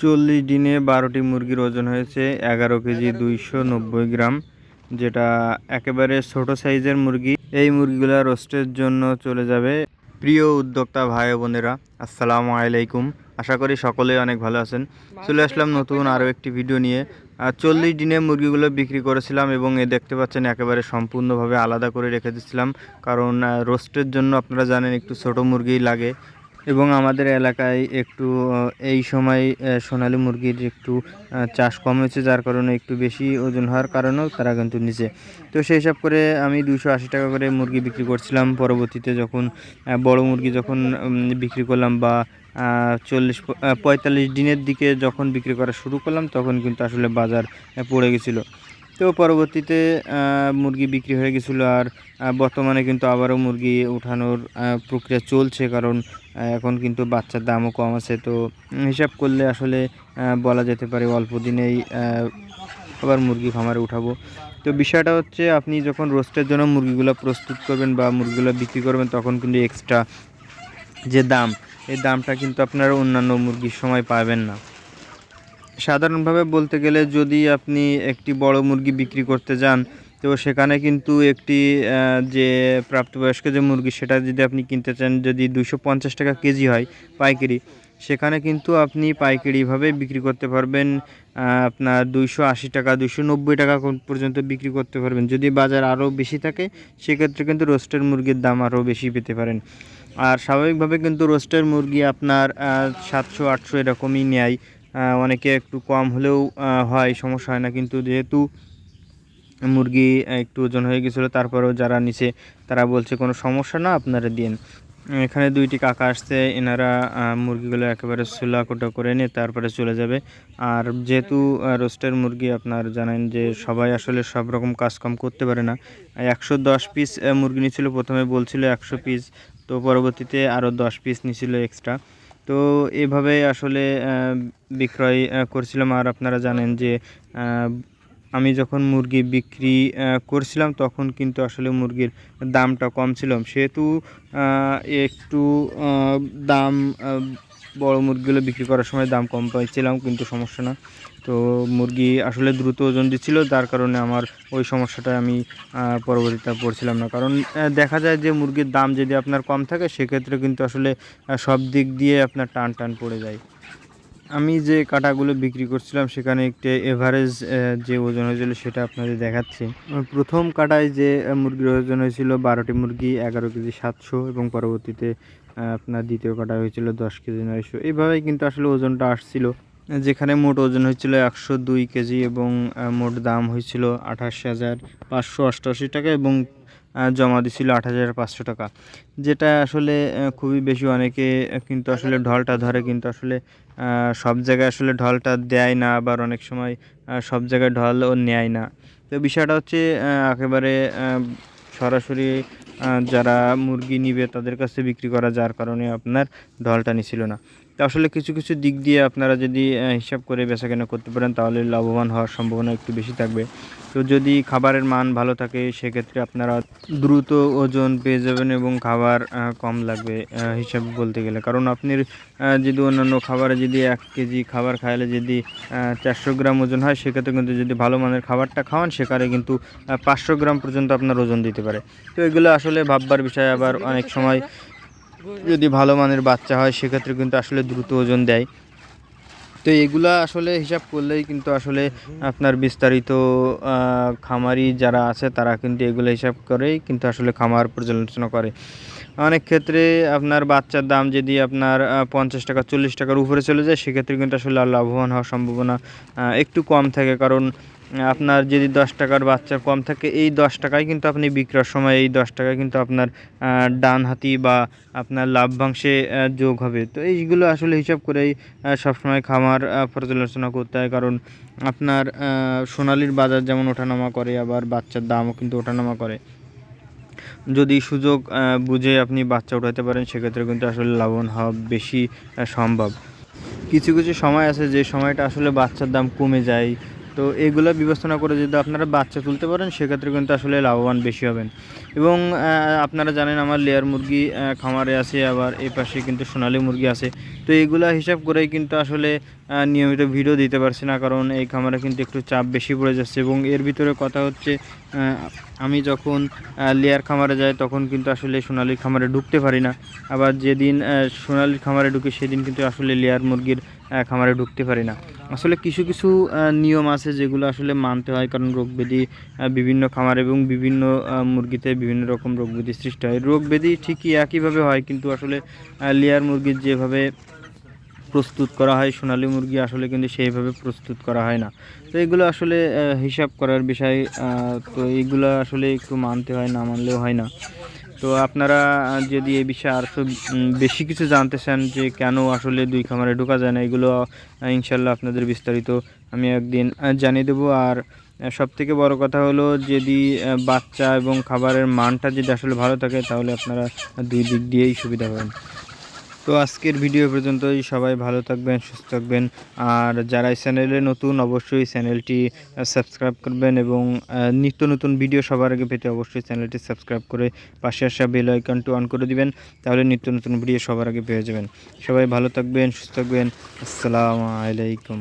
চল্লিশ দিনে বারোটি মুরগির ওজন হয়েছে, এগারো কেজি দুইশো নব্বই গ্রাম, যেটা একেবারে ছোট সাইজের মুরগি। এই মুরগিগুলো রোস্টের জন্য চলে যাবে। প্রিয় উদ্যোক্তা ভাই বোনেরা, আসসালামু আলাইকুম। আশা করি সকলেই অনেক ভালো আছেন। চলে আসলাম নতুন আরও একটি ভিডিও নিয়ে। আর চল্লিশ দিনে মুরগিগুলো বিক্রি করেছিলাম এবং এ দেখতে পাচ্ছেন একেবারে সম্পূর্ণভাবে আলাদা করে রেখে দিচ্ছিলাম কারণ রোস্টের জন্য আপনারা জানেন একটু ছোট মুরগিই লাগে। এবং আমাদের এলাকায় একটু এই সময় সোনালী মুরগির একটু চাষ কম হয়েছে, যার কারণে একটু বেশি ওজন হওয়ার কারণেও তারা কিন্তু নিচে। তো সেই হিসাব করে আমি দুশো আশি টাকা করে মুরগি বিক্রি করছিলাম। পরবর্তীতে যখন বড় মুরগি যখন বিক্রি করলাম বা চল্লিশ পঁয়তাল্লিশ দিনের দিকে যখন বিক্রি করা শুরু করলাম, তখন কিন্তু আসলে বাজার পড়ে গেছিল। তো পরবর্তীতে মুরগি বিক্রি হয়ে গেছিল আর বর্তমানে কিন্তু আবারও মুরগি উঠানোর প্রক্রিয়া চলছে কারণ এখন কিন্তু বাচ্চার দামও কম আছে। তো হিসাব করলে আসলে বলা যেতে পারে অল্প দিনেই আবার মুরগি খামারে উঠাবো। তো বিষয়টা হচ্ছে, আপনি যখন রোস্টের জন্য মুরগিগুলো প্রস্তুত করবেন বা মুরগিগুলো বিক্রি করবেন, তখন কিন্তু এক্সট্রা যে দাম, এই দামটা কিন্তু আপনারা অন্যান্য মুরগির সময় পাবেন না। সাধারণভাবে বলতে গেলে যদি আপনি একটি বড় মুরগি বিক্রি করতে যান, তো সেখানে কিন্তু একটি যে প্রাপ্তবয়স্ক যে মুরগি, সেটা যদি আপনি কিনতে চান, যদি দুশো পঞ্চাশ টাকা কেজি হয় পাইকারি, সেখানে কিন্তু আপনি পাইকারিভাবে বিক্রি করতে পারবেন আপনার দুইশো আশি টাকা, দুইশো নব্বই টাকা পর্যন্ত বিক্রি করতে পারবেন। যদি বাজার আরও বেশি থাকে, সেক্ষেত্রে কিন্তু রোস্টের মুরগির দাম আরও বেশি পেতে পারেন। আর স্বাভাবিকভাবে কিন্তু রোস্টের মুরগি আপনার সাতশো আটশো এরকমই নেয়। অনেকে একটু কম হলেও হয়, সমস্যা হয় না। কিন্তু যেহেতু মুরগি একটু ওজন হয়ে গেছিল, তারপরেও যারা নিচে তারা বলছে কোনো সমস্যা না, আপনারা দিন এখানে দুইটি কাকা আসছে, এনারা মুরগিগুলো একেবারে সুলা কোটা করে নিয়ে তারপরে চলে যাবে। আর যেহেতু রোস্টের মুরগি, আপনার জানেন যে সবাই আসলে সব রকম কাজকাম করতে পারে না। একশো দশ পিস মুরগি নিয়েছিল প্রথমে বলছিল একশো পিস, তো পরবর্তীতে আরও দশ পিস নিয়েছিল এক্সট্রা। তো এভাবে আসলে বিক্রয় করছিলাম। আর আপনারা জানেন যে আমি যখন মুরগি বিক্রি করছিলাম, তখন কিন্তু আসলে মুরগির দামটা কম ছিল। সেহেতু একটু দাম বড় মুরগিগুলো বিক্রি করার সময় দাম কম পাইছিলাম, কিন্তু সমস্যা না। তো মুরগি আসলে দ্রুত ওজন দিচ্ছিল তার কারণে আমার ওই সমস্যাটা আমি পরবর্তীতে পড়ছিলাম না। কারণ দেখা যায় যে মুরগির দাম যদি আপনার কম থাকে, সেক্ষেত্রে কিন্তু আসলে সব দিক দিয়ে আপনার টান টান পড়ে যায়। আমি যে কাটাগুলো বিক্রি করছিলাম, সেখানে একটি এভারেজ যে ওজন হয়েছিল, সেটা আপনাদের দেখাচ্ছি। প্রথম কাটায় যে মুরগির ওজন হয়েছিল বারোটি মুরগি, এগারো কেজি সাতশো, এবং পরবর্তীতে আপনার দ্বিতীয় কাটা হয়েছিল দশ কেজি নয়শো এইভাবেই কিন্তু আসলে ওজনটা আসছিল। যেখানে মোট ওজন হয়েছিল একশো দুই কেজি এবং মোট দাম হয়েছিল আঠাশ হাজার পাঁচশো অষ্টআশি টাকা এবং জমা দিছিল আট হাজার পাঁচশো টাকা। যেটা আসলে খুবই বেশি অনেকে কিন্তু আসলে ঢলটা ধরে কিন্তু আসলে সব জায়গায় আসলে ঢলটা দেয় না আবার অনেক সময় সব জায়গায় ঢলও নেয় না। তো বিষয়টা হচ্ছে একেবারে সরাসরি যারা মুরগি নিবে তাদের কাছে বিক্রি করা যার কারণে আপনার ঢলটা নিছিল না। তো আসলে কিছু কিছু দিক দিয়ে আপনারা যদি হিসাব করে বেচাকেনা করতে পারেন তাহলে লাভবান হওয়ার সম্ভাবনা একটু বেশি থাকবে। তো যদি খাবারের মান ভালো থাকে, সেক্ষেত্রে আপনারা দ্রুত ওজন পেয়ে যাবেন এবং খাবার কম লাগবে হিসাব বলতে গেলে। কারণ আপনি যদি অন্যান্য খাবারে যদি এক কেজি খাবার খাইলে যদি চারশো গ্রাম ওজন হয়, সেক্ষেত্রে কিন্তু যদি ভালো মানের খাবারটা খাওয়ান সেখানে কিন্তু পাঁচশো গ্রাম পর্যন্ত আপনার ওজন দিতে পারে। তো এগুলো আসলে ভাববার বিষয়। আবার অনেক সময় যদি ভালো মানের বাচ্চা হয়, সেক্ষেত্রে কিন্তু আসলে দ্রুত ওজন দেয়। তো এগুলা আসলে হিসাব করলেই কিন্তু আসলে আপনার বিস্তারিত খামারি যারা আছে তারা কিন্তু এগুলো হিসাব করেই কিন্তু আসলে খামার পর্যালোচনা করে। অনেক ক্ষেত্রে আপনার বাচ্চার দাম যদি আপনার পঞ্চাশ টাকা, চল্লিশ টাকার উপরে চলে যায়, সেক্ষেত্রে কিন্তু আসলে লাভবান হওয়ার সম্ভাবনা একটু কম থাকে। কারণ আপনার যদি দশ টাকার বাচ্চা কম থাকে, এই দশ টাকায় কিন্তু আপনি বিক্রয়ের সময়, এই দশ টাকায় কিন্তু আপনার ডান হাতি বা আপনার লাভ্যাংশে যোগ হবে। তো এইগুলো আসলে হিসাব করেই সবসময় খামার পর্যালোচনা করতে হয়। কারণ আপনার সোনালির বাজার যেমন ওঠানামা করে, আবার বাচ্চার দামও কিন্তু ওঠানামা করে। যদি সুযোগ বুঝে আপনি বাচ্চা উঠাতে পারেন, সেক্ষেত্রে কিন্তু আসলে লাভবান হওয়া বেশি সম্ভব। কিছু কিছু সময় আছে যে সময়টা আসলে বাচ্চার দাম কমে যায় তো এগুলো বিবেচনা করে যদি আপনারা বাচ্চা তুলতে পারেন, সেক্ষেত্রে কিন্তু আসলে লাভবান বেশি হবেন। এবং আপনারা জানেন আমার লেয়ার মুরগি খামারে আছে, আবার এই পাশে কিন্তু সোনালী মুরগি আছে। তো এইগুলা হিসাব করেই কিন্তু আসলে নিয়মিত ভিডিও দিতে পারছি না, কারণ এই খামারে কিন্তু একটু চাপ বেশি পড়ে যাচ্ছে। এবং এর ভিতরে কথা হচ্ছে আমি যখন লেয়ার খামারে যাই, তখন কিন্তু আসলে সোনালির খামারে ঢুকতে পারি না। আবার যেদিন সোনালির খামারে ঢুকি, সেদিন কিন্তু আসলে লেয়ার মুরগির খামারে ঢুকতে পারি না। আসলে কিছু কিছু নিয়ম আছে যেগুলো আসলে মানতে হয়। কারণ রোগব্যাধি বিভিন্ন খামার এবং বিভিন্ন মুরগিতে বিভিন্ন রকম রোগব্যাধি সৃষ্টি হয়। রোগব্যাধি ঠিকই একইভাবে হয়, কিন্তু আসলে লেয়ার মুরগির যেভাবে প্রস্তুত করা হয়, সোনালী মুরগি আসলে কিন্তু সেইভাবে প্রস্তুত করা হয় না। তো এগুলো আসলে হিসাব করার বিষয় তো এইগুলো আসলে একটু মানতে হয়, না মানলেও হয় না। তো আপনারা যদি এই বিষয়ে আরও বেশি কিছু জানতে চান যে কেন আসলে দুই খামারে ঢোকা যায় না, এগুলো ইনশাল্লাহ আপনাদের বিস্তারিত আমি একদিন জানিয়ে দেবো। আর সব থেকে বড়ো কথা হলো যদি বাচ্চা এবং খাবারের মানটা যদি আসলে ভালো থাকে, তাহলে আপনারা দুই দিক দিয়েই সুবিধা পাবেন। তো আজকের ভিডিও পর্যন্তই। সবাই ভালো থাকবেন, সুস্থ থাকবেন। আর যারা এই চ্যানেলে নতুন, অবশ্যই চ্যানেলটি সাবস্ক্রাইব করবেন এবং নিত্য নতুন ভিডিও সবার আগে পেতে অবশ্যই চ্যানেলটি সাবস্ক্রাইব করে পাশে আসা বেল আইকনটি অন করে দিবেন, তাহলে নিত্য নতুন ভিডিও সবার আগে পেয়ে যাবেন। সবাই ভালো থাকবেন, সুস্থ থাকবেন। আসসালামু আলাইকুম।